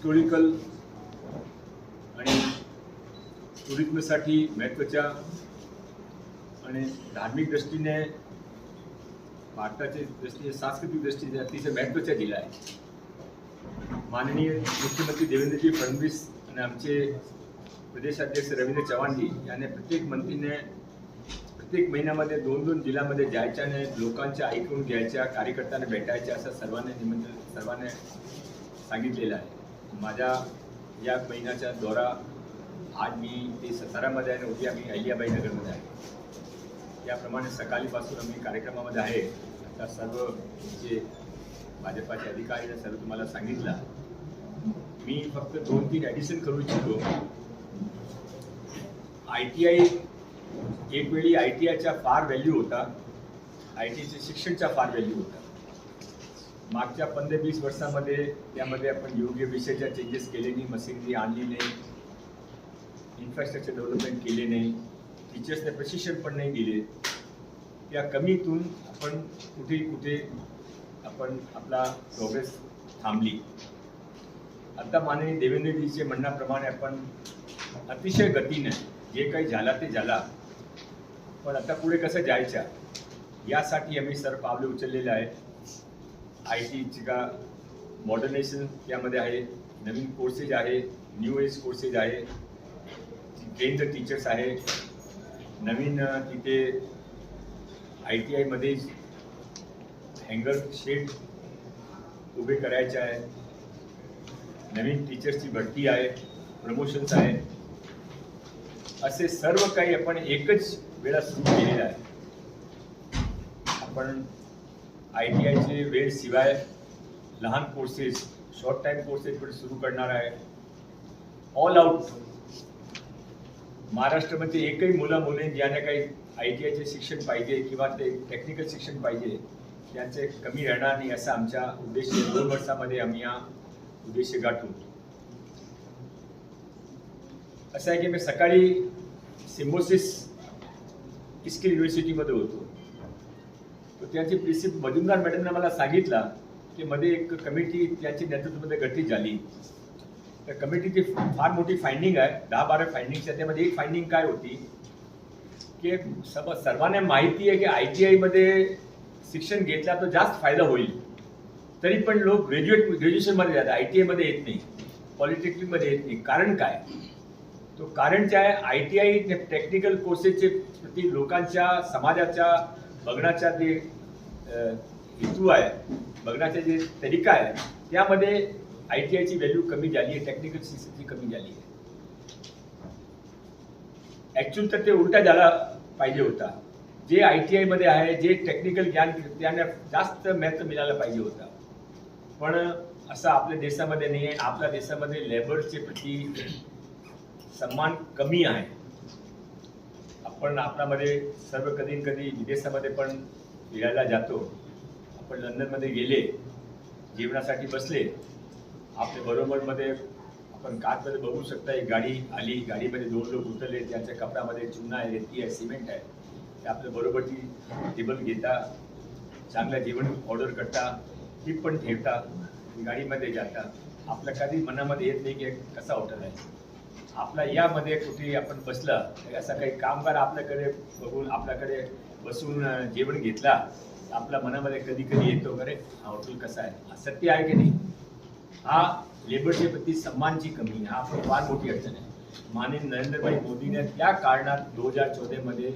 Historical आणि टुरिझमसाठी महत्त्वाच्या आणि धार्मिक दृष्टीने भारताच्या दृष्टीने सांस्कृतिक दृष्टीने अतिशय महत्त्वाच्या जिल्हा आहे माननीय मुख्यमंत्री देवेंद्रजी फडणवीस आणि आमचे प्रदेशाध्यक्ष रवींद्र चव्हाणजी यांनी प्रत्येक मंत्रीने प्रत्येक महिन्यामध्ये दोन दोन जिल्ह्यामध्ये जायच्या आणि लोकांच्या ऐकून घ्यायच्या कार्यकर्त्यांना भेटायच्या असं सर्वांना निमंत्रण सर्वांना सांगितलेलं आहे. माझ्या या महिन्याचा दौरा आज मी ते सतारामध्ये आहे आणि उद्या मी अहिल्याबाई नगरमध्ये आहे. याप्रमाणे सकाळीपासून आम्ही कार्यक्रमामध्ये आहे. आता सर्व जे भाजपाचे अधिकारी सर्व तुम्हाला सांगितलं. मी फक्त दोन तीन ॲडिशन करू इच्छितो. आय टी आय एक वेळी आय टी आयचा फार व्हॅल्यू होता. आय टी शिक्षणचा फार व्हॅल्यू होता. मागच्या पंधरा वीस वर्षामध्ये त्यामध्ये आपण योग्य विषयाच्या चेंजेस केले नाही मशिनरी आणली नाही इन्फ्रास्ट्रक्चर डेव्हलपमेंट केले नाही टीचर्सने प्रशिक्षण पण नाही दिले. त्या कमीतून आपण कुठे कुठे आपण आपला प्रोग्रेस थांबली. आता माननीय देवेंद्रजीचे म्हणण्याप्रमाणे आपण अतिशय गतीने जे काही झाला ते झाला. पण आता पुढे कसं जायचं? यासाठी आम्ही सर पावले उचललेले आहेत. आय टीची का मॉडर्नेशन त्यामध्ये आहे नवीन कोर्सेस आहे न्यू एज कोर्सेस आहे ट्रेन टीचर्स आहे नवीन तिथे आय टी आयमध्ये हँगर शेड उभे करायचे आहे. नवीन टीचर्सची भरती आहे प्रमोशन्स आहे असे सर्व काही आपण एकच वेळा सुरू केलेलं आहे. आपण आय टी आयचे वेळ शिवाय लहान कोर्सेस शॉर्ट टाईम कोर्सेस पण सुरू करणार आहे ऑल आउट महाराष्ट्रामध्ये एकही मुलं मुली ज्यांना काही आय टी आयचे शिक्षण पाहिजे किंवा ते टेक्निकल शिक्षण पाहिजे त्यांचे कमी राहणार नाही असा आमच्या उद्देश. दोन वर्षामध्ये आम्ही हा उद्देश गाठू असं आहे की मी सकाळी सिम्बोसिस स्किल युनिव्हर्सिटीमध्ये होतो? त्याची प्रिन्सिपल मजुमदार मॅडमने मला सांगितलं की मध्ये एक कमिटी त्याची नेतृत्वामध्ये गठीत झाली. त्या कमिटीची फार मोठी फाइंडिंग आहे दहा बारा फायंडिंगच्या त्यामध्ये एक फाइंडिंग काय होती की सब सर्वांना माहिती आहे की आय टी आयमध्ये शिक्षण घेतला तर जास्त फायदा होईल. तरी पण लोक ग्रॅज्युएट ग्रॅज्युएशनमध्ये जातात. आय टी आयमध्ये येत नाही. पॉलिटेक्निकमध्ये येत नाही. कारण काय? तो कारण जे आहे आय टी आय टेक्निकल कोर्सेसचे प्रति लोकांच्या समाजाच्या बघण्याच्या ते हेतू आहे. बघण्याचा जे तरीका आहे त्यामध्ये आय टी आयची व्हॅल्यू कमी झाली आहे टेक्निकल शिक्षणाची कमी झाली आहे. ॲक्च्युअल तर ते उलटा झाला पाहिजे होता. जे आय टी आयमध्ये आहे जे टेक्निकल ज्ञान त्यांना जास्त महत्त्व मिळालं पाहिजे होता. पण असं आपल्या देशामध्ये नाही आहे. आपल्या देशामध्ये लेबरचे प्रति सन्मान कमी आहे. आपण आपल्यामध्ये सर्व कधी न कधी विदेशामध्ये पण फिरायला जातो. आपण लंडनमध्ये गेले जेवणासाठी बसले. आपल्या बरोबरमध्ये आपण कारमध्ये बघू शकता एक गाडी आली. गाडीमध्ये दोन लोक उतरले. त्यांच्या कपड्यामध्ये चुना आहे रेती आहे सिमेंट आहे. ते आपल्या बरोबरची टेबल घेता चांगलं जेवण ऑर्डर करता टीप पण ठेवता गाडीमध्ये जाता. आपल्या कधी मनामध्ये येत नाही की कसा हॉटेल आहे. आपला यामध्ये कुठे आपण बसलं तर असा काही कामगार आपल्याकडे बघून आपल्याकडे बसून जेवण घेतला. आपल्या मनामध्ये कधी कधी येतो अरे हा हॉटेल कसा आहे? हा सत्य आहे की नाही? हा लेबरच्या प्रती सन्मानची कमी हा आपण फार मोठी अडचण आहे. माननीय नरेंद्रभाई मोदीने त्या कारणात दोन हजार चौदामध्ये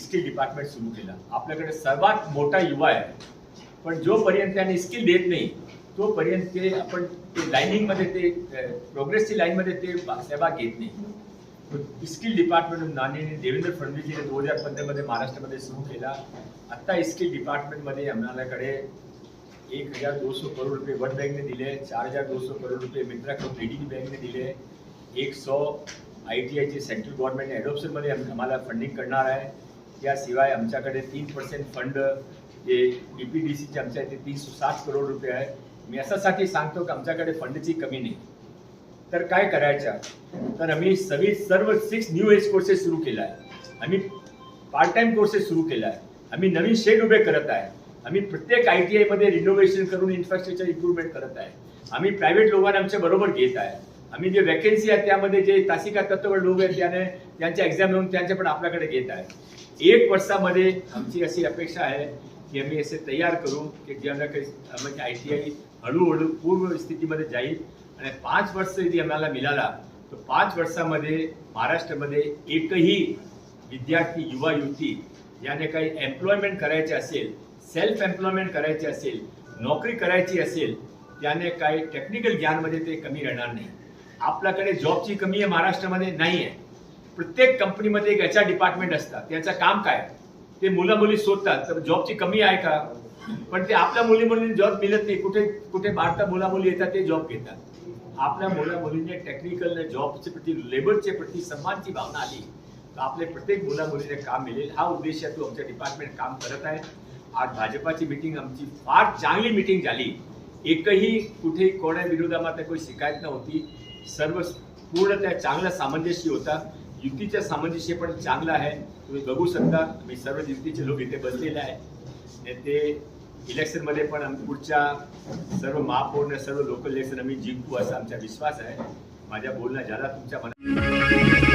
स्किल डिपार्टमेंट सुरू केला. आपल्याकडे सर्वात मोठा युवा आहे. पण जोपर्यंत त्यांनी स्किल देत नाही तोपर्यंत ते आपण ते लाईनिंगमध्ये ते प्रोग्रेसची लाईनमध्ये ते सेवा घेत नाही. स्किल डिपार्टमेंट माननीय देवेंद्र फडणवीसजीने दोन हजार पंधरामध्ये महाराष्ट्रामध्ये सुरू केला. आत्ता स्किल डिपार्टमेंटमध्ये आम्हालाकडे एक हजार दो सौ करोड़ रुपये वर्ल्ड बैंक ने दिले चार हजार दो सौ करोड़ रुपये मित्रा कडून डी ने दिले एक सौ आय टी आयचे सेंट्रल गव्हर्नमेंट ॲडॉप्शनमध्ये आम्हाला फंडिंग करणार आहे. त्याशिवाय आमच्याकडे तीन पर्सेंट फंड जे डी पी डी सीचे आमच्या इथे तीनशे साठ करोड रुपये आहे. मी अशासाठी सांगतो की आमच्याकडे फंडची कमी नाही. तर काय करायचं? तर आम्ही सगळी सर्व सिक्स न्यू एज कोर्सेस सुरू केला आहे आम्ही पार्ट टाइम कोर्सेस सुरू केला आहे आम्ही नवीन शेड उभे करत आहे. आम्ही प्रत्येक आय टी आयमध्ये रिनोव्हेशन करून इन्फ्रास्ट्रक्चर इम्प्रूव्हमेंट करत आहे. आम्ही प्रायव्हेट लोकांना आमच्या बरोबर घेत आहे. आम्ही जे वॅकन्सी आहे त्यामध्ये जे तासिका तत्व लोक आहेत त्याने त्यांच्या एक्झाम देऊन त्यांचे पण आपल्याकडे घेत आहे. एक वर्षामध्ये आमची अशी अपेक्षा आहे की आम्ही असे तयार करू की ज्यांना काही म्हणजे आय टी आय हळूहळू पूर्व स्थितीमध्ये जाईल. आणि पाच वर्ष यदि आम्हाला मिळाला तर पाच वर्षामध्ये महाराष्ट्रामध्ये एकही विद्यार्थी युवा युवती याने काही एम्प्लॉयमेंट करायचे असेल सेल्फ एम्प्लॉयमेंट करायचे असेल नोकरी करायची असेल त्याने काही टेक्निकल ज्ञानमध्ये ते कमी राहणार नाही. आपल्याकडे जॉबची कमी आहे महाराष्ट्रामध्ये नाही आहे प्रत्येक कंपनीमध्ये एक एच आर डिपार्टमेंट असतात. त्याचं काम काय? ते मुलं मुली शोधतात. तर जॉबची कमी आहे का? पण ते आपल्या मुली मुलींनी जॉब मिळत नाही. कुठे कुठे भारतात मुला मुली येतात ते जॉब घेतात. आपल्या मुला मुलींनी टेक्निकल जॉबच्या प्रती लेबरच्या प्रती सन्मानची भावना आली तर आपले प्रत्येक मुला मुलीने काम मिळेल हा उद्देश तू आमच्या डिपार्टमेंट काम करत आहे. आज भाजपाची मिटिंग आमची फार चांगली मिटिंग झाली. एकही कुठे कोणा विरोधामध्ये काही शिकायत नव्हती. सर्व पूर्ण त्या चांगला सामंजस्य होता. युतीच्या सामंजस्य पण चांगलं आहे. तुम्ही बघू शकता मी सर्व युतीचे लोक इथे बसलेले आहे. आणि ते इलेक्शनमध्ये पण आम्ही पुढच्या सर्व महापौर सर्व लोकल इलेक्शन आम्ही जिंकू असा आमचा विश्वास आहे. माझ्या बोलण्या ज्याला तुमच्या मनात